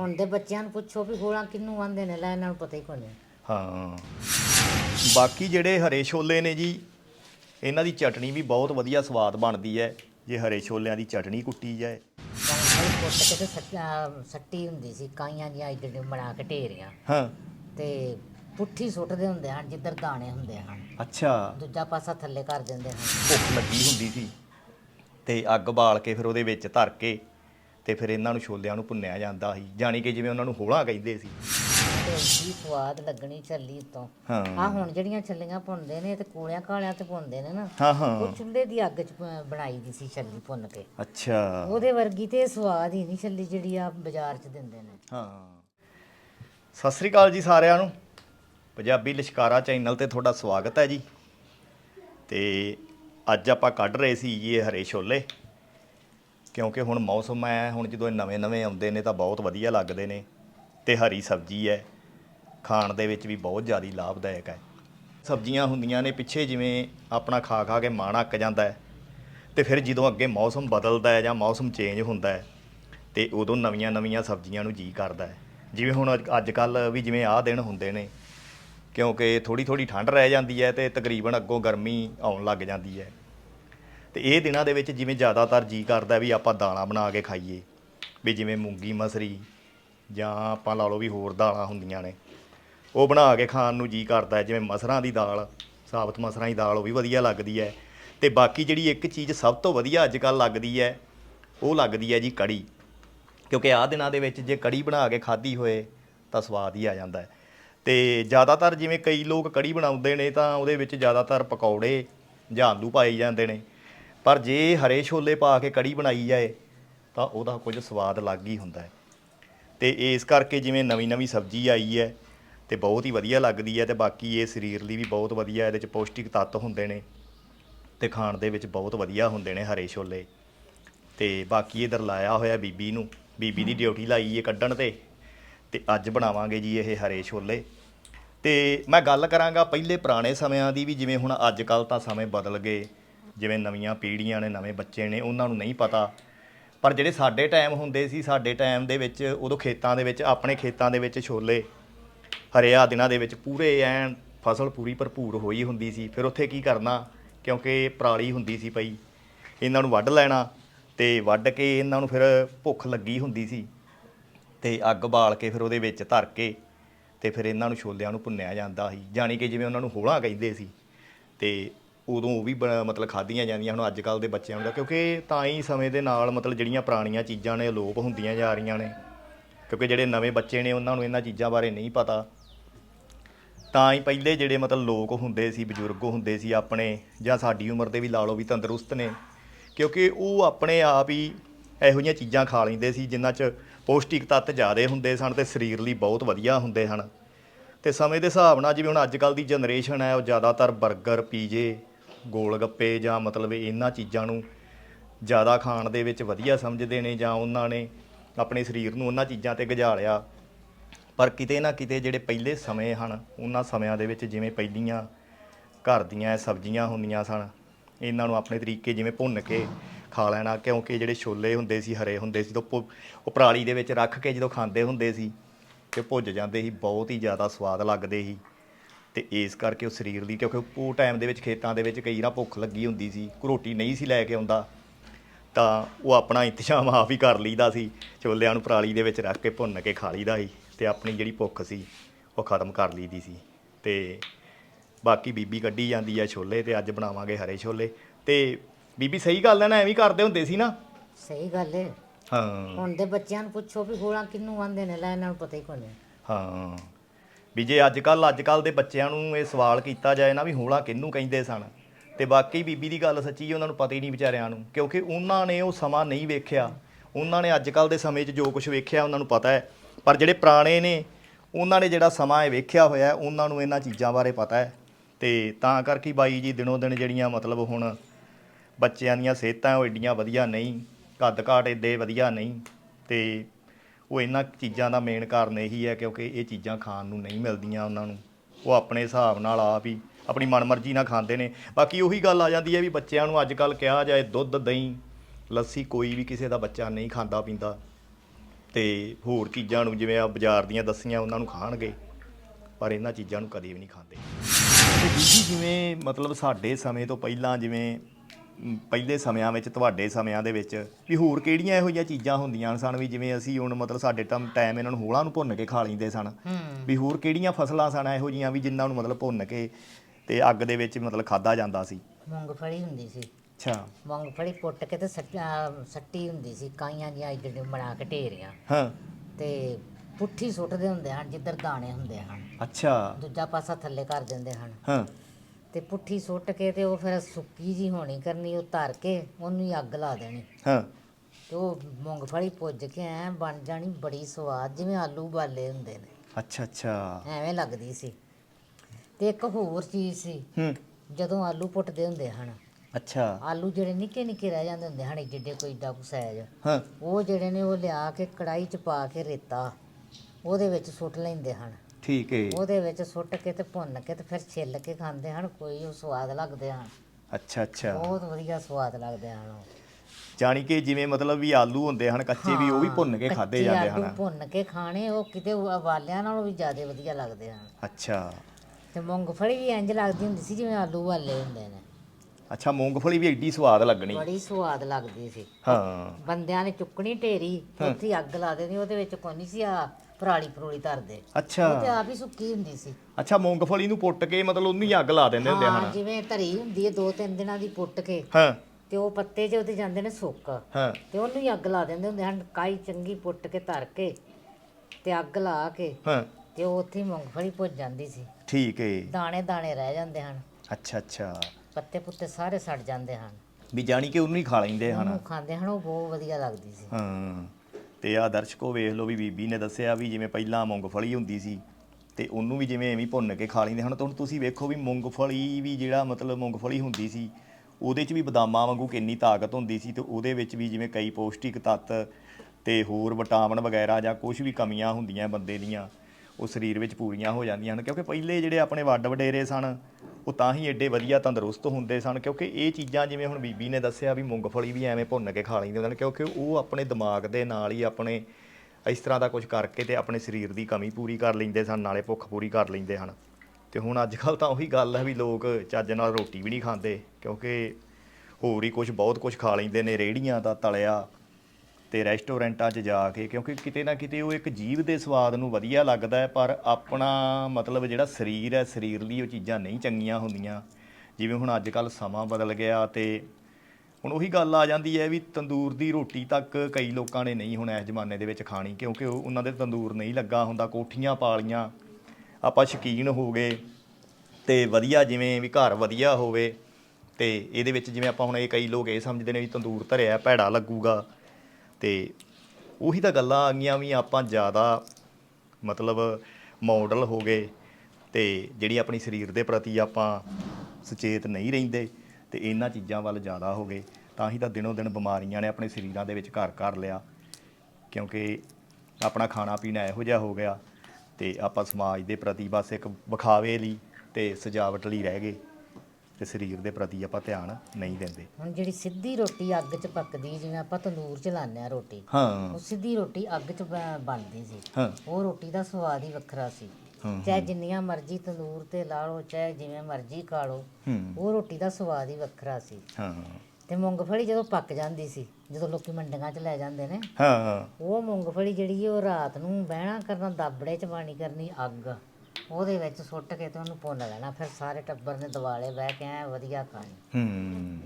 ਹੁਣ ਦੇ ਬੱਚਿਆਂ ਨੂੰ ਪੁੱਛੋ ਵੀ ਗੋਲਾਂ ਕਿੰਨੂੰ ਆਂਦੇ ਨੇ ਲੈ ਇਹਨਾਂ ਨੂੰ ਪਤਾ ਹੀ ਕੋਈ ਨਹੀਂ। ਹਾਂ। ਬਾਕੀ ਜਿਹੜੇ ਹਰੇ ਛੋਲੇ ਨੇ ਜੀ ਇਹਨਾਂ ਦੀ ਚਟਣੀ ਵੀ ਬਹੁਤ ਵਧੀਆ ਸਵਾਦ ਬਣਦੀ ਹੈ। ਜੇ ਹਰੇ ਛੋਲਿਆਂ ਦੀ ਚਟਣੀ ਕੁੱਟੀ ਜਾਏ। ਕਣਕ ਪੁੱਟ ਕੇ ਤੇ ਸੱਟਾ- ਸੱਟੀ ਹੁੰਦੀ ਸੀ ਕਾਈਆਂ ਦੀਆਂ ਇੱਡੇ ਬਣਾ ਕੇ ਢੇਰੀਆਂ। ਹਾਂ। ਤੇ ਪੁੱਠੀ ਸੁੱਟਦੇ ਹੁੰਦੇ ਹਨ ਜਿੱਧਰ ਦਾਣੇ ਹੁੰਦੇ ਹਨ। ਅੱਛਾ। ਦੂਜਾ ਪਾਸਾ ਥੱਲੇ ਕਰ ਦਿੰਦੇ ਹਨ। ਭੁੱਖ ਲੱਗੀ ਹੁੰਦੀ ਸੀ। ਤੇ ਅੱਗ ਬਾਲ ਕੇ ਫਿਰ ਉਹਦੇ ਵਿੱਚ ਧਰ ਕੇ ਤੇ ਫਿਰ ਇਹਨਾਂ ਨੂੰ ਛੋਲਿਆਂ ਨੂੰ ਭੁੰਨਿਆ ਜਾਂਦਾ ਸੀ ਜਾਣੀ ਕਿ ਜਿਵੇਂ ਉਹਨਾਂ ਨੂੰ ਹੋਲਾਂ ਕਹਿੰਦੇ ਸੀ। ਜੀ ਸਵਾਦ ਲੱਗਣੀ ਚੱਲੀ ਉਤੋਂ। ਆ ਹਾਂ ਹੁਣ ਜਿਹੜੀਆਂ ਛੱਲੀਆਂ ਭੁੰਨਦੇ ਨੇ ਤੇ ਕੋਲਿਆਂ ਕਾਲਿਆਂ ਤੇ ਭੁੰਨਦੇ ਨੇ ਨਾ ਹਾਂ ਹਾਂ। ਉਹ ਚੁੱਲ੍ਹੇ ਦੀ ਅੱਗ 'ਚ ਬ- ਬਣਾਈ ਦੀ ਸੀ ਛੱਲੀ ਭੁੰਨ ਕੇ। ਅੱਛਾ। ਉਹਦੇ ਵਰਗੀ ਤੇ ਸਵਾਦ ਹੀ ਨਹੀਂ ਛੱਲੀ ਜਿਹੜੀ ਆ ਬਾਜ਼ਾਰ 'ਚ ਦਿੰਦੇ ਨੇ। ਹਾਂ। ਸਤਿ ਸ੍ਰੀ ਅਕਾਲ ਜੀ ਸਾਰਿਆਂ ਨੂੰ। ਪੰਜਾਬੀ ਲਿਸ਼ਕਾਰਾ ਚੈਨਲ ਤੇ ਤੁਹਾਡਾ ਸਵਾਗਤ ਹੈ ਜੀ। ਤੇ ਅੱਜ ਆਪਾਂ ਕੱਢ ਰਹੇ ਸੀ ਜੀ ਇਹ ਹਰੇ ਛੋਲੇ। ਕਿਉਂਕਿ ਹੁਣ ਮੌਸਮ ਹੈ, ਹੁਣ ਜਦੋਂ ਇਹ ਨਵੇਂ-ਨਵੇਂ ਆਉਂਦੇ ਨੇ ਤਾਂ ਬਹੁਤ ਵਧੀਆ ਲੱਗਦੇ ਨੇ ਤੇ ਹਰੀ ਸਬਜ਼ੀ ਹੈ। ਖਾਣ ਦੇ ਵਿੱਚ ਵੀ ਬਹੁਤ ਜ਼ਿਆਦਾ ਲਾਭਦਾਇਕ ਹੈ। ਸਬਜ਼ੀਆਂ ਹੁੰਦੀਆਂ ਨੇ, ਪਿੱਛੇ ਜਿਵੇਂ ਆਪਣਾ ਖਾ ਖਾ ਕੇ ਮਾਣ ਅੱਕ ਜਾਂਦਾ ਹੈ ਤੇ ਫਿਰ ਜਦੋਂ ਅੱਗੇ ਮੌਸਮ ਬਦਲਦਾ ਹੈ ਜਾਂ ਮੌਸਮ ਚੇਂਜ ਹੁੰਦਾ ਹੈ ਤੇ ਉਦੋਂ ਨਵੀਆਂ-ਨਵੀਆਂ ਸਬਜ਼ੀਆਂ ਨੂੰ ਜੀ ਕਰਦਾ ਹੈ। ਜਿਵੇਂ ਹੁਣ ਅੱਜ ਕੱਲ ਵੀ ਜਿਵੇਂ ਆਹ ਦਿਨ ਹੁੰਦੇ ਨੇ, ਕਿਉਂਕਿ ਥੋੜੀ ਥੋੜੀ ਠੰਡ ਰਹਿ ਜਾਂਦੀ ਹੈ ਤੇ ਤਕਰੀਬਨ ਅੱਗੋਂ ਗਰਮੀ ਆਉਣ ਲੱਗ ਜਾਂਦੀ ਹੈ। ਤੇ ਇਹ ਦਿਨਾਂ ਦੇ ਵਿੱਚ ਜਿਵੇਂ ਜ਼ਿਆਦਾਤਰ ਜੀ ਕਰਦਾ ਵੀ ਆਪਾਂ ਦਾਲਾਂ ਬਣਾ ਕੇ ਖਾਈਏ, ਵੀ ਜਿਵੇਂ ਮੂੰਗੀ, ਮਸਰੀ ਜਾਂ ਆਪਾਂ ਲਾ ਲਓ ਵੀ ਹੋਰ ਦਾਲਾਂ ਹੁੰਦੀਆਂ ਨੇ। ਉਹ ਬਣਾ ਕੇ ਖਾਣ ਨੂੰ ਜੀ ਕਰਦਾ ਜਿਵੇਂ ਮਸਰਾਂ ਦੀ ਦਾਲ, ਸਾਬਤ ਮਸਰਾਂ ਦੀ ਦਾਲ ਉਹ ਵੀ ਵਧੀਆ ਲੱਗਦੀ ਹੈ। ਤੇ ਬਾਕੀ ਜਿਹੜੀ ਇੱਕ ਚੀਜ਼ ਸਭ ਤੋਂ ਵਧੀਆ ਅੱਜ ਕੱਲ ਲੱਗਦੀ ਹੈ, ਉਹ ਲੱਗਦੀ ਹੈ ਜੀ ਕੜੀ। ਕਿਉਂਕਿ ਆਹ ਦਿਨਾਂ ਦੇ ਵਿੱਚ ਜੇ ਕੜੀ ਬਣਾ ਕੇ ਖਾਧੀ ਹੋਏ ਤਾਂ ਸਵਾਦ ਹੀ ਆ ਜਾਂਦਾ ਹੈ। ਤੇ ਜ਼ਿਆਦਾਤਰ ਜਿਵੇਂ ਕਈ ਲੋਕ ਕੜੀ ਬਣਾਉਂਦੇ ਨੇ ਤਾਂ ਉਹਦੇ ਵਿੱਚ ਜ਼ਿਆਦਾਤਰ ਪਕੌੜੇ ਜਾਂ ਆਲੂ ਪਾਏ ਜਾਂਦੇ ਨੇ। ਪਰ ਜੇ ਹਰੇ ਛੋਲੇ ਪਾ ਕੇ ਕੜੀ ਬਣਾਈ ਜਾਏ, ਤਾਂ ਉਹਦਾ ਕੁਝ ਸਵਾਦ ਅਲੱਗ ਹੀ ਹੁੰਦਾ ਹੈ। ਤੇ ਇਸ ਕਰਕੇ ਜਿਵੇਂ ਨਵੀਂ ਨਵੀਂ ਸਬਜ਼ੀ ਆਈ ਹੈ, ਤੇ ਬਹੁਤ ਹੀ ਵਧੀਆ ਲੱਗਦੀ ਹੈ ਤੇ ਬਾਕੀ ਇਹ ਸਰੀਰ ਲਈ ਵੀ ਬਹੁਤ ਵਧੀਆ, ਇਹਦੇ ਚ ਪੌਸ਼ਟਿਕ ਤੱਤ ਹੁੰਦੇ ਨੇ ਤੇ ਖਾਣ ਦੇ ਵਿੱਚ ਬਹੁਤ ਵਧੀਆ ਹੁੰਦੇ ਨੇ ਹਰੇ ਛੋਲੇ। ਤੇ ਬਾਕੀ ਇਧਰ ਲਾਇਆ ਹੋਇਆ ਬੀਬੀ ਨੂੰ, ਬੀਬੀ ਦੀ ਡਿਊਟੀ ਲਾਈ ਹੈ ਕੱਢਣ ਤੇ ਤੇ ਅੱਜ ਬਣਾਵਾਂਗੇ ਜੀ ਇਹ ਹਰੇ ਛੋਲੇ। ਤੇ ਮੈਂ ਗੱਲ ਕਰਾਂਗਾ ਪਹਿਲੇ ਪੁਰਾਣੇ ਸਮਿਆਂ ਦੀ ਵੀ, ਜਿਵੇਂ ਹੁਣ ਅੱਜ ਕੱਲ ਤਾਂ ਸਮੇਂ ਬਦਲ ਗਏ ਜਿਵੇਂ ਨਵੀਆਂ ਪੀੜ੍ਹੀਆਂ ਨੇ, ਨਵੇਂ ਬੱਚੇ ਨੇ, ਉਹਨਾਂ ਨੂੰ ਨਹੀਂ ਪਤਾ। ਪਰ ਜਿਹੜੇ ਸਾਡੇ ਟਾਈਮ ਹੁੰਦੇ ਸੀ, ਸਾਡੇ ਟਾਈਮ ਦੇ ਵਿੱਚ ਉਦੋਂ ਖੇਤਾਂ ਦੇ ਵਿੱਚ, ਆਪਣੇ ਖੇਤਾਂ ਦੇ ਵਿੱਚ ਛੋਲੇ, ਹਰਿਆ ਦਿਨਾਂ ਦੇ ਵਿੱਚ ਪੂਰੇ ਐਨ ਫਸਲ ਪੂਰੀ ਭਰਪੂਰ ਹੋਈ ਹੁੰਦੀ ਸੀ। ਫਿਰ ਉੱਥੇ ਕੀ ਕਰਨਾ? ਕਿਉਂਕਿ ਪਰਾਲੀ ਹੁੰਦੀ ਸੀ ਪਈ, ਇਹਨਾਂ ਨੂੰ ਵੱਢ ਲੈਣਾ ਤੇ ਵੱਢ ਕੇ ਇਹਨਾਂ ਨੂੰ ਫਿਰ ਭੁੱਖ ਲੱਗੀ ਹੁੰਦੀ ਸੀ ਤੇ ਅੱਗ ਬਾਲ ਕੇ ਫਿਰ ਉਹਦੇ ਵਿੱਚ ਧਰ ਕੇ ਤੇ ਫਿਰ ਇਹਨਾਂ ਨੂੰ ਛੋਲਿਆਂ ਨੂੰ ਭੁੰਨਿਆ ਜਾਂਦਾ ਸੀ। ਜਾਣੀ ਕਿ ਜਿਵੇਂ ਉਹਨਾਂ ਨੂੰ ਹੋਲਾਂ ਕਹਿੰਦੇ ਸੀ ਤੇ ਉਦੋਂ ਉਹ ਵੀ ਬ- ਮਤਲਬ ਖਾਧੀਆਂ ਜਾਂਦੀਆਂ ਹੁਣ ਅੱਜ ਕੱਲ ਦੇ ਬੱਚਿਆਂ ਨੂੰ ਤਾਂ ਕਿਉਂਕਿ ਤਾਂ ਹੀ ਸਮੇਂ ਦੇ ਨਾਲ ਮਤਲਬ ਜਿਹੜੀਆਂ ਪੁਰਾਣੀਆਂ ਚੀਜ਼ਾਂ ਨੇ, ਅਲੋਪ ਹੁੰਦੀਆਂ ਜਾ ਰਹੀਆਂ ਨੇ, ਕਿਉਂਕਿ ਜਿਹੜੇ ਨਵੇਂ ਬੱਚੇ ਨੇ, ਉਹਨਾਂ ਨੂੰ ਇਹਨਾਂ ਚੀਜ਼ਾਂ ਬਾਰੇ ਨਹੀਂ ਪਤਾ। ਤਾਂ ਹੀ ਪਹਿਲੇ ਜਿਹੜੇ ਮਤਲਬ ਲੋਕ ਹੁੰਦੇ ਸੀ, ਬਜ਼ੁਰਗ ਹੁੰਦੇ ਸੀ ਆਪਣੇ, ਜਾਂ ਸਾਡੀ ਉਮਰ ਦੇ ਵੀ ਲਾ ਲਓ ਵੀ ਤੰਦਰੁਸਤ ਨੇ, ਕਿਉਂਕਿ ਉਹ ਆਪਣੇ ਆਪ ਹੀ ਇਹੋ ਜਿਹੀਆਂ ਚੀਜ਼ਾਂ ਖਾ ਲੈਂਦੇ ਸੀ, ਜਿਨ੍ਹਾਂ 'ਚ ਪੌਸ਼ਟਿਕ ਤੱਤ ਜ਼ਿਆਦੇ ਹੁੰਦੇ ਸਨ ਤੇ ਸਰੀਰ ਲਈ ਬਹੁਤ ਵਧੀਆ ਹੁੰਦੇ ਹਨ। ਤੇ ਸਮੇਂ ਦੇ ਹਿਸਾਬ ਨਾਲ ਜਿਵੇਂ ਹੁਣ ਅੱਜ ਕੱਲ ਦੀ ਜਨਰੇਸ਼ਨ ਹੈ, ਉਹ ਜ਼ਿਆਦਾਤਰ 버ਗਰ ਪੀਜੇ ਗੋਲ ਗੱਪੇ ਜਾਂ ਮਤਲਬ ਇਹਨਾਂ ਚੀਜ਼ਾਂ ਨੂੰ ਜ਼ਿਆਦਾ ਖਾਣ ਦੇ ਵਿੱਚ ਵਧੀਆ ਸਮਝਦੇ ਨੇ ਜਾਂ ਉਹਨਾਂ ਨੇ ਆਪਣੇ ਸਰੀਰ ਨੂੰ ਉਹਨਾਂ ਚੀਜ਼ਾਂ ਤੇ ਗਜਾਲਿਆ ਪਰ ਕਿਤੇ ਨਾ ਕਿਤੇ ਜਿਹੜੇ ਪਹਿਲੇ ਸਮੇਂ ਹਨ, ਉਹਨਾਂ ਸਮਿਆਂ ਦੇ ਵਿੱਚ ਜਿਵੇਂ ਪਹਿਲੀਆਂ ਘਰ ਦੀਆਂ ਸਬਜ਼ੀਆਂ ਹੁੰਦੀਆਂ ਸਨ, ਇਹਨਾਂ ਨੂੰ ਆਪਣੇ ਤਰੀਕੇ ਜਿਵੇਂ ਭੁੰਨ ਕੇ ਖਾ ਲੈਣਾ, ਕਿਉਂਕਿ ਜਿਹੜੇ ਛੋਲੇ ਹੁੰਦੇ ਸੀ, ਹਰੇ ਹੁੰਦੇ ਸੀ, ਤਾਂ ਭੁ- ਉਹ ਪਰਾਲੀ ਦੇ ਵਿੱਚ ਰੱਖ ਕੇ ਜਦੋਂ ਖਾਂਦੇ ਹੁੰਦੇ ਸੀ, ਤੇ ਭੁੱਜ ਜਾਂਦੇ ਸੀ, ਬਹੁਤ ਹੀ ਜ਼ਿਆਦਾ ਸਵਾਦ ਲੱਗਦੇ ਸੀ। ਤੇ ਇਸ ਕਰਕੇ ਉਹ ਸਰੀਰ ਲਈ ਕਿਉਂਕਿ ਉਹ ਟਾਈਮ ਦੇ ਵਿੱਚ ਖੇਤਾਂ ਦੇ ਵਿੱਚ ਕਈ ਨਾ ਭੁੱਖ ਲੱਗੀ ਹੁੰਦੀ ਸੀ ਰੋਟੀ ਨਹੀਂ ਸੀ ਲੈ ਕੇ ਆਉਂਦਾ ਤਾਂ ਉਹ ਆਪਣਾ ਇੰਤਜ਼ਾਮ ਆਪ ਹੀ ਕਰ ਲਈਦਾ ਸੀ ਛੋਲਿਆਂ ਨੂੰ ਪਰਾਲੀ ਦੇ ਵਿੱਚ ਰੱਖ ਕੇ ਭੁੰਨ ਕੇ ਖਾ ਲਈਦਾ ਸੀ ਤੇ ਆਪਣੀ ਜਿਹੜੀ ਭੁੱਖ ਸੀ ਉਹ ਖਤਮ ਕਰ ਲਈਦੀ ਸੀ। ਤੇ ਬਾਕੀ ਬੀਬੀ ਕੱਢੀ ਜਾਂਦੀ ਆ ਛੋਲੇ ਤੇ ਅੱਜ ਬਣਾਵਾਂਗੇ ਹਰੇ ਛੋਲੇ। ਤੇ ਬੀਬੀ ਸਹੀ ਗੱਲ ਹੈ ਨਾ ਐਵੇਂ ਹੀ ਕਰਦੇ ਹੁੰਦੇ ਸੀ ਨਾ? ਸਹੀ ਗੱਲ ਏ। ਹਾਂ। ਹੁਣ ਦੇ ਬੱਚਿਆਂ ਨੂੰ ਪੁੱਛੋ ਵੀ ਗੋਲਾਂ ਕਿੰਨੂੰ ਆਂਦੇ ਨੇ ਲੈ ਇਹਨਾਂ ਨੂੰ ਪਤਾ ਹੀ ਕੋਈ ਨਹੀਂ। ਹਾਂ। ਵੀ ਜੇ ਅੱਜ ਕੱਲ ਅੱਜ ਕੱਲ ਦੇ ਬੱਚਿਆਂ ਨੂੰ ਇਹ ਸਵਾਲ ਕੀਤਾ ਜਾਏ ਨਾ ਵੀ ਹੋਲਾ ਕਿਹਨੂੰ ਕਹਿੰਦੇ ਸਨ? ਤੇ ਬਾਕੀ ਬੀਬੀ ਦੀ ਗੱਲ ਸੱਚੀ ਉਹਨਾਂ ਨੂੰ ਪਤਾ ਹੀ ਨਹੀਂ ਵਿਚਾਰਿਆਂ ਨੂੰ, ਕਿਉਂਕਿ ਉਹਨਾਂ ਨੇ ਉਹ ਸਮਾਂ ਨਹੀਂ ਵੇਖਿਆ। ਉਹਨਾਂ ਨੇ ਅੱਜ ਕੱਲ ਦੇ ਸਮੇਂ 'ਚ ਜੋ ਕੁਝ ਵੇਖਿਆ, ਉਹਨਾਂ ਨੂੰ ਪਤਾ ਹੈ। ਪਰ ਜਿਹੜੇ ਪੁਰਾਣੇ ਨੇ, ਉਹਨਾਂ ਨੇ ਜਿਹੜਾ ਸਮਾਂ ਇਹ ਵੇਖਿਆ ਹੋਇਆ ਉਹਨਾਂ ਨੂੰ ਇਹਨਾਂ ਚੀਜ਼ਾਂ ਬਾਰੇ ਪਤਾ ਹੈ। ਤੇ ਤਾਂ ਕਰਕੇ ਬਾਈ ਜੀ ਦਿਨੋਂ ਦਿਨ ਜਿਹੜੀਆਂ ਮਤਲਬ ਹੁਣ ਬੱਚਿਆਂ ਦੀਆਂ ਸਿਹਤਾਂ ਉਹ ਏਡੀਆਂ ਵਧੀਆ ਨਹੀਂ ਕੱਦ ਕਾਠ ਏਡੇ ਵਧੀਆ ਨਹੀਂ। ਤੇ ਉਹ ਇਹਨਾਂ ਚੀਜ਼ਾਂ ਦਾ ਮੇਨ ਕਾਰਨ ਇਹੀ ਹੈ ਕਿਉਂਕਿ ਇਹ ਚੀਜ਼ਾਂ ਖਾਣ ਨੂੰ ਨਹੀਂ ਮਿਲਦੀਆਂ ਉਹਨਾਂ ਨੂੰ। ਉਹ ਆਪਣੇ ਹਿਸਾਬ ਨਾਲ ਆਪ ਹੀ ਆਪਣੀ ਮਨਮਰਜ਼ੀ ਨਾਲ ਖਾਂਦੇ ਨੇ। ਬਾਕੀ ਉਹੀ ਗੱਲ ਆ ਜਾਂਦੀ ਹੈ ਵੀ ਬੱਚਿਆਂ ਨੂੰ ਅੱਜ ਕੱਲ ਕਿਹਾ ਜਾਏ ਦੁੱਧ, ਦਹੀਂ, ਲੱਸੀ ਕੋਈ ਵੀ ਕਿਸੇ ਦਾ ਬੱਚਾ ਨਹੀਂ ਖਾਂਦਾ ਪੀਂਦਾ। ਤੇ ਹੋਰ ਚੀਜ਼ਾਂ ਨੂੰ ਜਿਵੇਂ ਆ ਬਾਜ਼ਾਰ ਦੀਆਂ ਦੱਸੀਆਂ ਉਹਨਾਂ ਨੂੰ ਖਾਣਗੇ, ਪਰ ਇਹਨਾਂ ਚੀਜ਼ਾਂ ਨੂੰ ਕਦੇ ਵੀ ਨਹੀਂ ਖਾਂਦੇ। ਤੇ ਬੀਜੀ ਜਿਵੇਂ ਮਤਲਬ ਸਾਡੇ ਸਮੇਂ ਤੋਂ ਪਹਿਲਾਂ ਜਿਵੇਂ ਪਹਿਲੇ ਸਮਿਆਂ ਵਿੱਚ ਤੁਹਾਡੇ ਸਮਿਆਂ ਦੇ ਵਿੱਚ ਵੀ ਹੋਰ ਕਿਹੜੀਆਂ ਇਹੋ ਜਿਹੀਆਂ ਚੀਜ਼ਾਂ ਹੁੰਦੀਆਂ ਸਨ ਵੀ ਜਿਵੇਂ ਅਸੀਂ ਹੁਣ ਮਤਲਬ ਸਾਡੇ ਟਾਈਮ ਟਾਈਮ ਇਹਨਾਂ ਨੂੰ ਹੋਲਾਂ ਨੂੰ ਭੁੰਨ ਕੇ ਖਾ ਲੈਂਦੇ ਸਨ। ਵੀ ਹੋਰ ਕਿਹੜੀਆਂ ਫਸਲਾਂ ਸਨ ਇਹੋ ਜਿਹੀਆਂ ਵੀ ਜਿਨ੍ਹਾਂ ਨੂੰ ਮਤਲਬ ਭੁੰਨ ਕੇ ਤੇ ਅੱਗ ਦੇ ਵਿੱਚ ਮਤਲਬ ਖਾਦਾ ਜਾਂਦਾ ਸੀ। ਮੂੰਗਫਲੀ ਹੁੰਦੀ ਸੀ। ਅੱਛਾ। ਮੂੰਗਫਲੀ ਪੁੱਟ ਕੇ ਤੇ ਸੱਟ- ਹੁੰਦੀ ਸੀ ਕਾਈਆਂ ਦੀਆਂ ਇੱਧਰ ਬਣਾ ਕੇ ਢੇਰੀਆਂ। ਹਾਂ। ਤੇ ਪੁੱਠੀ ਸੁੱਟਦੇ ਹੁੰਦੇ ਹਨ ਜਿੱਧਰ ਦਾਣੇ ਹੁੰਦੇ ਹਨ। ਅੱਛਾ। ਦੂਜਾ ਪਾਸਾ ਥੱਲੇ ਕਰ ਦਿੰਦੇ ਹਨ। ਹਾਂ। ਤੇ ਪੁੱਠੀ ਸੁੱਟ ਕੇ ਤੇ ਉਹ ਫਿਰ ਸੁੱਕੀ ਜੀ ਹੋਣੀ ਕਰਨੀ ਉਹ ਧਰ ਕੇ ਉਹਨੂੰ ਹੀ ਅੱਗ ਲਾ ਦੇਣੀ। ਹਾਂ। ਤੇ ਉਹ ਮੂੰਗਫਲੀ ਪੁੱਜ ਕੇ ਐ ਬਣ ਜਾਣੀ ਬੜੀ ਸਵਾਦ ਜਿਵੇਂ ਆਲੂ ਬਾਲੇ ਹੁੰਦੇ ਨੇ। ਅੱਛਾ ਅੱਛਾ। ਐਵੇਂ ਲੱਗਦੀ ਸੀ। ਤੇ ਇੱਕ ਹੋਰ ਚੀਜ਼ ਸੀ ਹੂੰ। ਜਦੋਂ ਆਲੂ ਪੁੱਟਦੇ ਹੁੰਦੇ ਹਨ ਅੱਛਾ। ਆਲੂ ਜਿਹੜੇ ਨਿੱਕੇ ਨਿੱਕੇ ਰਹਿ ਜਾਂਦੇ ਹੁੰਦੇ ਹਨ ਜਿੱਡੇ ਕੋਈ ਏਡਾ ਕੁ ਸਾਈਜ਼ ਹਾਂ। ਉਹ ਜਿਹੜੇ ਨੇ ਉਹ ਲਿਆ ਕੇ ਕੜਾਈ 'ਚ ਪਾ ਕੇ ਰੇਤਾ ਉਹਦੇ ਵਿੱਚ ਸੁੱਟ ਲੈਂਦੇ ਹਨ। ਠੀਕ ਹੈ ਉਹਦੇ ਵਿੱਚ ਸੁੱਟ ਕੇ ਤੇ ਭੁੰਨ ਕੇ ਤੇ ਫਿਰ ਛਿੱਲ ਕੇ ਖਾਂਦੇ ਹਨ ਕੋਈ ਉਹ ਸਵਾਦ ਲੱਗਦੇ ਹਨ। ਅੱਛਾ ਅੱਛਾ। ਬਹੁਤ ਵਧੀਆ ਸਵਾਦ ਲੱਗਦੇ ਹਨ ਉਹ। ਜਾਣੀ ਕਿ ਜਿਵੇਂ ਮਤਲਬ ਵੀ ਆਲੂ ਹੁੰਦੇ ਹਨ ਕੱਚੇ ਵੀ ਉਹ ਵੀ ਭੁੰਨ ਕੇ ਖਾਦੇ ਕੱਚੇ ਜਾਂਦੇ ਆਲੂ ਹਨ। ਭੁੰਨ ਕੇ ਖਾਣੇ ਉਹ ਕਿਤੇ ਉਬਾਲਿਆਂ ਨਾਲੋਂ ਵੀ ਜ਼ਿਆਦਾ ਵਧੀਆ ਲੱਗਦੇ ਹਨ। ਅੱਛਾ। ਤੇ ਮੂੰਗਫਲੀ ਵੀ ਇੰਜ ਲੱਗਦੀ ਹੁੰਦੀ ਸੀ ਜਿਵੇਂ ਆਲੂ ਵਾਲੇ ਹੁੰਦੇ ਨੇ। ਅੱਛਾ ਮੂੰਗਫਲੀ ਵੀ ਐਡੀ ਸਵਾਦ ਲੱਗਣੀ। ਬੜੀ ਸਵਾਦ ਲੱਗਦੀ ਸੀ। ਹਾਂ। ਬੰਦਿਆਂ ਨੇ ਚੁੱਕਣੀ ਢੇਰੀ ਉੱਥੇ ਹੀ ਅੱਗ ਲਾ ਦੇਣੀ ਉਹਦੇ ਵਿੱਚ ਕੋਈ ਨਹੀਂ ਸੀ ਆ ਪਰਾਲੀ ਪਰੂਲੀ ਧਰਦੇ। ਉਹ ਤੇ ਅੱਛਾ ਆਪ ਹੀ ਸੁੱਕੀ ਹੁੰਦੀ ਸੀ। ਅੱਛਾ ਮੂੰਗਫਲੀ ਨੂੰ ਪੁੱਟ ਕੇ ਮਤਲਬ ਉਹਨੂੰ ਹੀ ਅੱਗ ਲਾ ਦਿੰਦੇ ਹੁੰਦੇ ਹਾਂ ਹਨ? ਜਿਵੇਂ ਧਰੀ ਹੁੰਦੀ ਹੈ ਦੋ ਤਿੰਨ ਦਿਨਾਂ ਦੀ ਪੁੱਟ ਕੇ। ਹਾਂ। ਤੇ ਉਹ ਪੱਤੇ ਜੇ ਉਹਦੇ ਜਾਂਦੇ ਨੇ ਸੁੱਕ। ਹਾਂ। ਤੇ ਉਹਨੂੰ ਹੀ ਅੱਗ ਲਾ ਦਿੰਦੇ ਹੁੰਦੇ ਹਨ ਕਾਈ ਚੰਗੀ ਪੁੱਟ ਕੇ ਧਰ ਕੇ ਤੇ ਅੱਗ ਲਾ ਕੇ ਹਾਂ। ਤੇ ਉਹ ਉੱਥੇ ਹੀ ਮੂੰਗਫਲੀ ਭੁੱਜ ਜਾਂਦੀ ਸੀ। ਠੀਕ ਹੈ ਦਾਣੇ ਦਾਣੇ ਰਹਿ ਜਾਂਦੇ ਹਨ। ਅੱਛਾ ਅੱਛਾ। ਪੱਤੇ ਪੁੱਤੇ ਸਾਰੇ ਸੜ ਜਾਂਦੇ ਹਨ। ਵੀ ਜਾਣੀ ਕਿ ਉਹਨੂੰ ਹੀ ਖਾ ਲੈਂਦੇ ਹਨ। ਉਹਨੂੰ ਖਾਂਦੇ ਹਨ ਉਹ ਬਹੁਤ ਵਧੀਆ ਲੱਗਦੀ ਸੀ। ਹਾਂ। ਤੇ ਆ ਦਰਸ਼ਕੋ ਵੇਖ ਲਓ ਵੀ ਬੀਬੀ ਨੇ ਦੱਸਿਆ ਵੀ ਜਿਵੇਂ ਪਹਿਲਾਂ ਮੂੰਗਫਲੀ ਹੁੰਦੀ ਸੀ ਤੇ ਉਹਨੂੰ ਵੀ ਜਿਵੇਂ ਐਵੇਂ ਭੁੰਨ ਕੇ ਖਾ ਲੈਂਦੇ ਹੁਣ ਤਾਂ ਹੁਣ ਤੁਸੀਂ ਵੇਖੋ ਵੀ ਮੂੰਗਫਲੀ ਵੀ ਜਿਹੜਾ ਮਤਲਬ ਮੂੰਗਫਲੀ ਹੁੰਦੀ ਸੀ, ਉਹਦੇ 'ਚ ਵੀ ਬਦਾਮਾਂ ਵਾਂਗੂ ਕਿੰਨੀ ਤਾਕਤ ਹੁੰਦੀ ਸੀ ਤੇ ਉਹਦੇ ਵਿੱਚ ਵੀ ਜਿਵੇਂ ਕਈ ਪੌਸ਼ਟਿਕ ਤੱਤ ਤੇ ਹੋਰ ਵਿਟਾਮਿਨ ਵਗੈਰਾ ਜਾਂ ਕੁਝ ਵੀ ਕਮੀਆਂ ਹੁੰਦੀਆਂ ਬੰਦੇ ਦੀਆਂ। ਉਹ ਸਰੀਰ ਵਿੱਚ ਪੂਰੀਆਂ ਹੋ ਜਾਂਦੀਆਂ ਹਨ, ਕਿਉਂਕਿ ਪਹਿਲੇ ਜਿਹੜੇ ਆਪਣੇ ਵੱਡ ਵਡੇਰੇ ਸਨ, ਉਹ ਤਾਂ ਹੀ ਐਡੇ ਵਧੀਆ ਤੰਦਰੁਸਤ ਹੁੰਦੇ ਸਨ, ਕਿਉਂਕਿ ਇਹ ਚੀਜ਼ਾਂ ਜਿਵੇਂ ਹੁਣ ਬੀਬੀ ਨੇ ਦੱਸਿਆ ਵੀ ਮੂੰਗਫਲੀ ਵੀ ਐਵੇਂ ਭੁੰਨ ਕੇ ਖਾ ਲੈਂਦੇ ਹਨ ਕਿਉਂਕਿ ਉਹ ਆਪਣੇ ਦਿਮਾਗ ਦੇ ਨਾਲ ਹੀ ਆਪਣੇ ਇਸ ਤਰ੍ਹਾਂ ਦਾ ਕੁਝ ਕਰਕੇ ਤੇ ਆਪਣੇ ਸਰੀਰ ਦੀ ਕਮੀ ਪੂਰੀ ਕਰ ਲੈਂਦੇ ਸਨ, ਨਾਲੇ ਭੁੱਖ ਪੂਰੀ ਕਰ ਲੈਂਦੇ ਹਨ। ਤੇ ਹੁਣ ਅੱਜ ਕੱਲ ਤਾਂ ਉਹੀ ਗੱਲ ਹੈ ਵੀ ਲੋਕ ਚੱਜ ਨਾਲ ਰੋਟੀ ਵੀ ਨਹੀਂ ਖਾਂਦੇ, ਕਿਉਂਕਿ ਹੋਰ ਹੀ ਕੁਝ ਬਹੁਤ ਕੁਝ ਖਾ ਲੈਂਦੇ ਨੇ ਰੇੜੀਆਂ ਦਾ ਤਲਿਆ ਤੇ ਰੈਸਟੋਰੈਂਟਾਂ 'ਚ ਜਾ ਕੇ, ਕਿਉਂਕਿ ਕਿਤੇ ਨਾ ਕਿਤੇ ਉਹ ਇੱਕ ਜੀਵ ਦੇ ਸਵਾਦ ਨੂੰ ਵਧੀਆ ਲੱਗਦਾ ਹੈ, ਪਰ ਆਪਣਾ ਮਤਲਬ ਜਿਹੜਾ ਸਰੀਰ ਹੈ, ਸਰੀਰ ਲਈ ਉਹ ਚੀਜ਼ਾਂ ਨਹੀਂ ਚੰਗੀਆਂ ਹੁੰਦੀਆਂ। ਜਿਵੇਂ ਹੁਣ ਅੱਜ ਕੱਲ ਸਮਾਂ ਬਦਲ ਗਿਆ ਤੇ ਹੁਣ ਉਹੀ ਗੱਲ ਆ ਜਾਂਦੀ ਹੈ ਵੀ ਤੰਦੂਰ ਦੀ ਰੋਟੀ ਤੱਕ ਕਈ ਲੋਕਾਂ ਨੇ ਨਹੀਂ ਹੁਣ ਇਸ ਜ਼ਮਾਨੇ ਦੇ ਵਿੱਚ ਖਾਣੀ, ਕਿਉਂਕਿ ਉਹ ਉਹਨਾਂ ਦੇ ਤੰਦੂਰ ਨਹੀਂ ਲੱਗਾ ਹੁੰਦਾ, ਕੋਠੀਆਂ ਪਾਲੀਆਂ, ਆਪਾਂ ਸ਼ਕੀਨ ਹੋ ਗਏ ਤੇ ਵਧੀਆ ਜਿਵੇਂ ਵੀ ਘਰ ਵਧੀਆ ਹੋਵੇ ਤੇ ਇਹਦੇ ਵਿੱਚ ਜਿਵੇਂ ਆਪਾਂ ਹੁਣ ਇਹ ਕਈ ਲੋਕ ਇਹ ਸਮਝਦੇ ਨੇ ਵੀ ਤੰਦੂਰ ਧਰਿਆ, ਭੈੜਾ ਲੱਗੂਗਾ। ਤੇ ਉਹੀ ਤਾਂ ਗੱਲਾਂ ਆ ਗਈਆਂ ਵੀ ਆਪਾਂ ਜ਼ਿਆਦਾ ਮਤਲਬ ਮਾਡਲ ਹੋ ਗਏ ਤੇ ਜਿਹੜੀ ਆਪਣੀ ਸਰੀਰ ਦੇ ਪ੍ਰਤੀ ਆਪਾਂ ਸੁਚੇਤ ਨਹੀਂ ਰਹਿੰਦੇ ਤੇ ਇਹਨਾਂ ਚੀਜ਼ਾਂ ਵੱਲ ਜ਼ਿਆਦਾ ਹੋ ਗਏ, ਤਾਂ ਹੀ ਤਾਂ ਦਿਨੋਂ ਦਿਨ ਬਿਮਾਰੀਆਂ ਨੇ ਆਪਣੇ ਸਰੀਰਾਂ ਦੇ ਵਿੱਚ ਘਰ ਕਰ ਲਿਆ। ਕਿਉਂਕਿ ਆਪਣਾ ਖਾਣਾ ਪੀਣਾ ਇਹੋ ਜਿਹਾ ਹੋ ਗਿਆ ਤੇ ਆਪਾਂ ਸਮਾਜ ਦੇ ਪ੍ਰਤੀ ਬਸ ਇੱਕ ਵਿਖਾਵੇ ਲਈ ਤੇ ਸਜਾਵਟ ਲਈ ਰਹਿ ਗਏ। ਤੇ ਸਰੀਰ ਦੇ ਪ੍ਰਤੀ ਆਪਾਂ ਧਿਆਨ ਨਹੀਂ ਦਿੰਦੇ। ਹੁਣ ਜਿਹੜੀ ਸਿੱਧੀ ਰੋਟੀ ਅੱਗ 'ਚ ਪੱਕਦੀ ਜਿਵੇਂ ਆਪਾਂ ਤੰਦੂਰ 'ਚ ਲਾਉਂਦੇ ਆ ਰੋਟੀ ਹਾਂ। ਉਹ ਸਿੱਧੀ ਰੋਟੀ ਅੱਗ 'ਚ ਬ- ਬਣਦੀ ਸੀ। ਹਾਂ। ਉਹ ਰੋਟੀ ਦਾ ਸਵਾਦ ਹੀ ਵੱਖਰਾ ਸੀ। ਹਾਂ ਚਾਹੇ ਜਿੰਨੀਆਂ ਮਰਜ਼ੀ ਤੰਦੂਰ ਤੇ ਲਾ ਲਓ ਚਾਹੇ ਜਿਵੇਂ ਮਰਜ਼ੀ ਖਾ ਲਓ ਹੂੰ। ਉਹ ਰੋਟੀ ਦਾ ਸਵਾਦ ਹੀ ਵੱਖਰਾ ਸੀ। ਹਾਂ ਤੇ ਮੂੰਗਫਲੀ ਜਦੋਂ ਪੱਕ ਜਾਂਦੀ ਸੀ ਜਦੋਂ ਲੋਕੀ ਮੰਡੀਆਂ 'ਚ ਲੈ ਜਾਂਦੇ ਨੇ ਹਾਂ। ਉਹ ਮੂੰਗਫਲੀ ਜਿਹੜੀ ਉਹ ਰਾਤ ਨੂੰ ਬਹਿਣਾ ਕਰਨਾ ਦਾਬੜੇ 'ਚ ਪਾਣੀ ਕਰਨੀ ਅੱਗ। ਉਹਦੇ ਵਿੱਚ ਸੁੱਟ ਕੇ ਤੇ ਉਹਨੂੰ ਭੁੰਨ ਲੈਣਾ। ਫਿਰ ਸਾਰੇ ਟੱਬਰ ਨੇ ਦਿਵਾਲੇ ਬਹਿ ਕੇ ਐ ਵਧੀਆ ਖਾਣੀ। ਹੂੰ।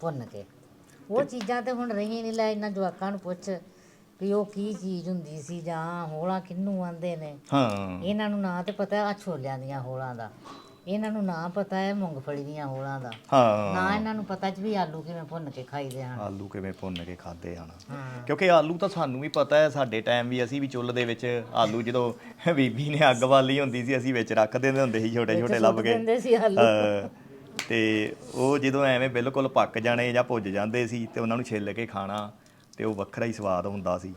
ਭੁੰਨ ਕੇ। ਉਹ ਚੀਜ਼ਾਂ ਤੇ ਹੁਣ ਰਹੀਆਂ ਨਹੀਂ ਲੈ ਇਹਨਾਂ ਜਵਾਕਾਂ ਨੂੰ ਪੁੱਛ ਵੀ ਉਹ ਕੀ ਚੀਜ਼ ਹੁੰਦੀ ਸੀ ਜਾਂ ਹੋਲਾਂ ਕਿੰਨੂੰ ਆਂਦੇ ਨੇ। ਹਾਂ। ਇਹਨਾਂ ਨੂੰ ਨਾਂ ਤੇ ਪਤਾ ਆ ਛੋਲਿਆਂ ਦੀਆਂ ਹੋਲਾਂ ਦਾ। ਇਹਨਾਂ ਨੂੰ ਨਾਂ ਪਤਾ ਹੈ ਮੂੰਗਫਲੀ ਦੀਆਂ ਹੋਲਾਂ ਦਾ। ਹਾਂ। ਨਾ ਇਹਨਾਂ ਨੂੰ ਪਤਾ ਚ ਵੀ ਆਲੂ ਕਿਵੇਂ ਭੁੰਨ ਕੇ ਖਾਈਦੇ ਹਨ। ਆਲੂ ਕਿਵੇਂ ਭੁੰਨ ਕੇ ਖਾਦੇ ਹਨ। ਕਿਉਂਕਿ ਆਲੂ ਤਾਂ ਸਾਨੂੰ ਵੀ ਪਤਾ ਹੈ ਸਾਡੇ ਟਾਈਮ ਵੀ ਅਸੀਂ ਵੀ ਚੁੱਲ੍ਹ ਦੇ ਵਿੱਚ ਆਲੂ ਜਦੋਂ ਬੀਬੀ ਨੇ ਅੱਗ ਵਾਲੀ ਹੁੰਦੀ ਸੀ ਅਸੀਂ ਵਿੱਚ ਰੱਖ ਦਿੰਦੇ ਹੁੰਦੇ ਸੀ ਛੋਟੇ ਛੋਟੇ ਲੱਭ ਕੇ। ਦਿੰਦੇ ਸੀ ਆਲੂ। ਅਹ ਤੇ ਉਹ ਜਦੋਂ ਐਵੇਂ ਬਿਲਕੁਲ ਪੱਕ ਜਾਣੇ ਜਾਂ ਭੁੱਜ ਜਾਂਦੇ ਸੀ ਤੇ ਉਹਨਾਂ ਨੂੰ ਛਿੱਲ ਕੇ ਖਾਣਾ ਤੇ ਉਹ ਵੱਖਰਾ ਹੀ ਸਵਾਦ ਹੁੰਦਾ ਸੀ।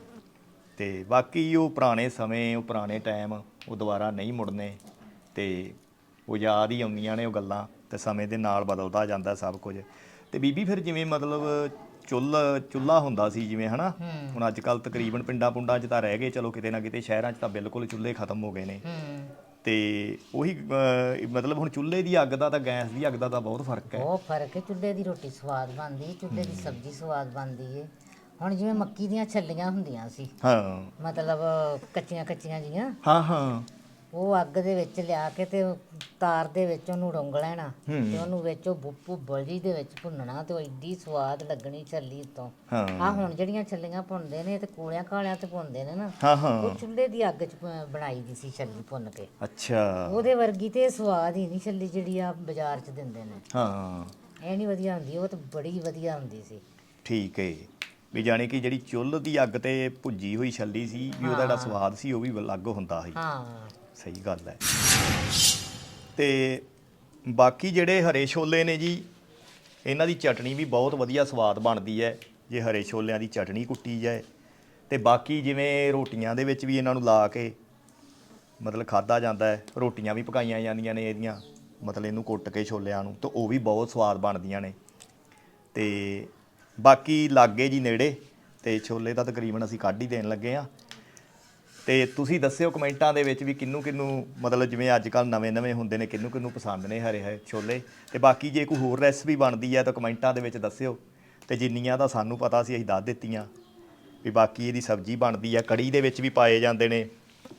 ਤੇ ਬਾਕੀ ਉਹ ਪੁਰਾਣੇ ਸਮੇਂ ਉਹ ਪੁਰਾਣੇ ਟਾਈਮ ਉਹ ਦੁਬਾਰਾ ਨਹੀਂ ਮੁੜਨੇ। ਤੇ ਉਹ ਯਾਦ ਹੀ ਆਉਂਦੀਆਂ ਨੇ ਉਹ ਗੱਲਾਂ ਤੇ ਸਮੇਂ ਦੇ ਨਾਲ ਬਦਲਦਾ ਜਾਂਦਾ ਸਭ ਕੁਝ। ਤੇ ਬੀਬੀ ਫਿਰ ਜਿਵੇਂ ਮਤਲਬ ਚੁੱਲ ਚੁੱਲਾ ਹੁੰਦਾ ਸੀ ਜਿਵੇਂ ਹਨਾ? ਹੁਣ ਅੱਜ ਕੱਲ ਤਕਰੀਬਨ ਪਿੰਡਾਂ ਪੁੰਡਾਂ 'ਚ ਤਾਂ ਰਹਿ ਗਏ ਚਲੋ ਕਿਤੇ ਨਾ ਕਿਤੇ ਸ਼ਹਿਰਾਂ 'ਚ ਤਾਂ ਬਿਲਕੁਲ ਚੁੱਲ੍ਹੇ ਖਤਮ ਹੋ ਗਏ ਨੇ। ਤੇ ਉਹੀ ਅਹ, ਮਤਲਬ ਹੁਣ ਚੁੱਲ੍ਹੇ ਦੀ ਅੱਗ ਦਾ ਤਾਂ ਗੈਸ ਦੀ ਅੱਗ ਦਾ ਤਾਂ ਬਹੁਤ ਫ਼ਰਕ ਹੈ। ਬਹੁਤ ਫ਼ਰਕ ਹੈ ਚੁੱਲ੍ਹੇ ਦੀ ਰੋਟੀ ਸਵਾਦ ਬਣਦੀ ਚੁੱਲ੍ਹੇ ਦੀ ਸਬਜ਼ੀ ਸਵਾਦ ਬਣਦੀ ਹੈ। ਹੁਣ ਜਿਵੇਂ ਮੱਕੀ ਦੀਆਂ ਛੱਲੀਆਂ ਹੁੰਦੀਆਂ ਸੀ। ਹਾਂ। ਮਤਲਬ ਕੱਚੀਆਂ ਕੱਚੀਆਂ ਜੀਆਂ ਹਾਂ ਹਾਂ। ਉਹ ਅੱਗ ਦੇ ਵਿੱਚ ਲਿਆ ਕੇ ਤੇ ਤਾਰ ਦੇ ਵਿੱਚ ਉਹਨੂੰ ਰੁੰਗ ਲੈਣਾ। ਤੇ ਉਹਨੂੰ ਵਿੱਚ ਉਹ ਬੁੱਪੂ ਬਲਜੀ ਦੇ ਵਿੱਚ ਭੁੰਨਣਾ ਤੇ ਉਹ ਏਡੀ ਸਵਾਦ ਲੱਗਣੀ ਛੱਲੀ ਤੋਂ ਆ ਹੁਣ ਜਿਹੜੀਆਂ ਛੱਲੀਆਂ ਭੁੰਨਦੇ ਨੇ ਤੇ ਕੋਲਿਆਂ ਕਾਲਿਆਂ ਤੇ ਭੁੰਨਦੇ ਨੇ ਨਾ ਉਹ ਚੁੱਲ੍ਹੇ ਦੀ ਅੱਗ 'ਚ ਬਣਾਈ ਦੀ ਸੀ ਛੱਲੀ ਭੁੰਨ ਕੇ। ਅੱਛਾ। ਉਹਦੇ ਵਰਗੀ ਤੇ ਸਵਾਦ ਹੀ ਨਹੀਂ ਛੱਲੀ ਜਿਹੜੀ ਆ ਬਾਜ਼ਾਰ 'ਚ ਦਿੰਦੇ ਨੇ। ਹਾਂ। ਇਹ ਨਹੀਂ ਵਧੀਆ ਹੁੰਦੀ ਉਹ ਤਾਂ ਬੜੀ ਵਧੀਆ ਹੁੰਦੀ ਸੀ। ਠੀਕ ਹੈ ਵੀ ਜਾਣੀ ਕਿ ਜਿਹੜੀ ਚੁੱਲ੍ਹ ਦੀ ਅੱਗ ਤੇ ਭੁੱਜੀ ਹੋਈ ਛੱਲੀ ਸੀ ਵੀ ਉਹਦਾ ਜਿਹੜਾ ਸਵਾਦ ਸੀ ਉਹ ਵੀ ਅਲੱਗ ਹੁੰਦਾ ਸੀ। ਹਾਂ ਸਹੀ ਗੱਲ ਹੈ। ਤੇ ਬਾਕੀ ਜਿਹੜੇ ਹਰੇ ਛੋਲੇ ਨੇ ਜੀ, ਇਹਨਾਂ ਦੀ ਚਟਣੀ ਵੀ ਬਹੁਤ ਵਧੀਆ ਸਵਾਦ ਬਣਦੀ ਹੈ, ਜੇ ਹਰੇ ਛੋਲਿਆਂ ਦੀ ਚਟਣੀ ਕੁੱਟੀ ਜਾਏ। ਤੇ ਬਾਕੀ ਜਿਵੇਂ ਰੋਟੀਆਂ ਦੇ ਵਿੱਚ ਵੀ ਇਹਨਾਂ ਨੂੰ ਲਾ ਕੇ ਮਤਲਬ ਖਾਦਾ ਜਾਂਦਾ ਹੈ, ਰੋਟੀਆਂ ਵੀ ਪਕਾਈਆਂ ਜਾਂਦੀਆਂ ਨੇ ਇਹਦੀਆਂ, ਮਤਲਬ ਇਹਨੂੰ ਕੁੱਟ ਕੇ ਛੋਲਿਆਂ ਨੂੰ, ਤੇ ਉਹ ਵੀ ਬਹੁਤ ਸਵਾਦ ਬਣਦੀਆਂ ਨੇ। ਤੇ ਬਾਕੀ ਲਾਗੇ ਜੀ ਨੇੜੇ, ਤੇ ਛੋਲੇ ਤਾਂ ਤਕਰੀਬਨ ਅਸੀਂ ਕੱਢ ਹੀ ਦੇਣ ਲੱਗੇ ਆ ਤੇ ਤੁਸੀਂ ਦੱਸਿਓ ਕਮੈਂਟਾਂ ਦੇ ਵਿੱਚ ਵੀ ਕਿੰਨੂੰ ਕਿੰਨੂੰ ਮਤਲਬ ਜਿਵੇਂ ਅੱਜ ਕੱਲ ਨਵੇਂ ਨਵੇਂ ਹੁੰਦੇ ਨੇ, ਕਿੰਨੂੰ ਕਿੰਨੂੰ ਪਸੰਦ ਨੇ ਹਰੇ ਹਰੇ ਛੋਲੇ। ਤੇ ਬਾਕੀ ਜੇ ਕੋਈ ਹੋਰ ਰੈਸਪੀ ਬਣਦੀ ਹੈ ਤਾਂ ਕਮੈਂਟਾਂ ਦੇ ਵਿੱਚ ਦੱਸਿਓ। ਤੇ ਜਿੰਨੀਆਂ ਤਾਂ ਸਾਨੂੰ ਪਤਾ ਸੀ ਅਸੀਂ ਦੱਸ ਦਿੱਤੀਆਂ। ਵੀ ਬਾਕੀ ਇਹਦੀ ਸਬਜ਼ੀ ਬਣਦੀ ਆ ਕੜੀ ਦੇ ਵਿੱਚ ਵੀ ਪਾਏ ਜਾਂਦੇ ਨੇ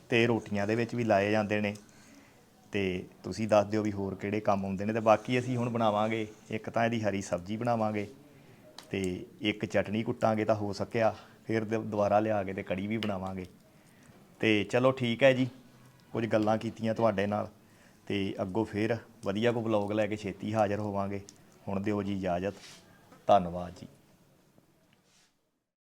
ਤੇ ਰੋਟੀਆਂ ਦੇ ਵਿੱਚ ਵੀ ਲਾਏ ਜਾਂਦੇ ਨੇ। ਤੇ ਤੁਸੀਂ ਦੱਸ ਦਿਓ ਵੀ ਹੋਰ ਕਿਹੜੇ ਕੰਮ ਆਉਂਦੇ ਨੇ। ਤੇ ਬਾਕੀ ਅਸੀਂ ਹੁਣ ਬਣਾਵਾਂਗੇ, ਇੱਕ ਤਾਂ ਇਹਦੀ ਹਰੀ ਸਬਜ਼ੀ ਬਣਾਵਾਂਗੇ ਤੇ ਇੱਕ ਚਟਣੀ ਕੁੱਟਾਂਗੇ ਤਾਂ ਹੋ ਸਕਿਆ। ਫਿਰ ਦ- ਦੁਬਾਰਾ ਲਿਆ ਕੇ ਤੇ ਕੜੀ ਵੀ ਬਣਾਵਾਂਗੇ। ਤੇ ਚਲੋ ਠੀਕ ਹੈ ਜੀ, ਕੁਝ ਗੱਲਾਂ ਕੀਤੀਆਂ ਤੁਹਾਡੇ ਨਾਲ ਤੇ ਅੱਗੋਂ ਫਿਰ ਵਧੀਆ ਕੋ ਵਲੌਗ ਲੈ ਕੇ ਛੇਤੀ ਹਾਜ਼ਰ ਹੋਵਾਂਗੇ। ਹੁਣ ਦਿਓ ਜੀ ਇਜਾਜ਼ਤ। ਧੰਨਵਾਦ ਜੀ।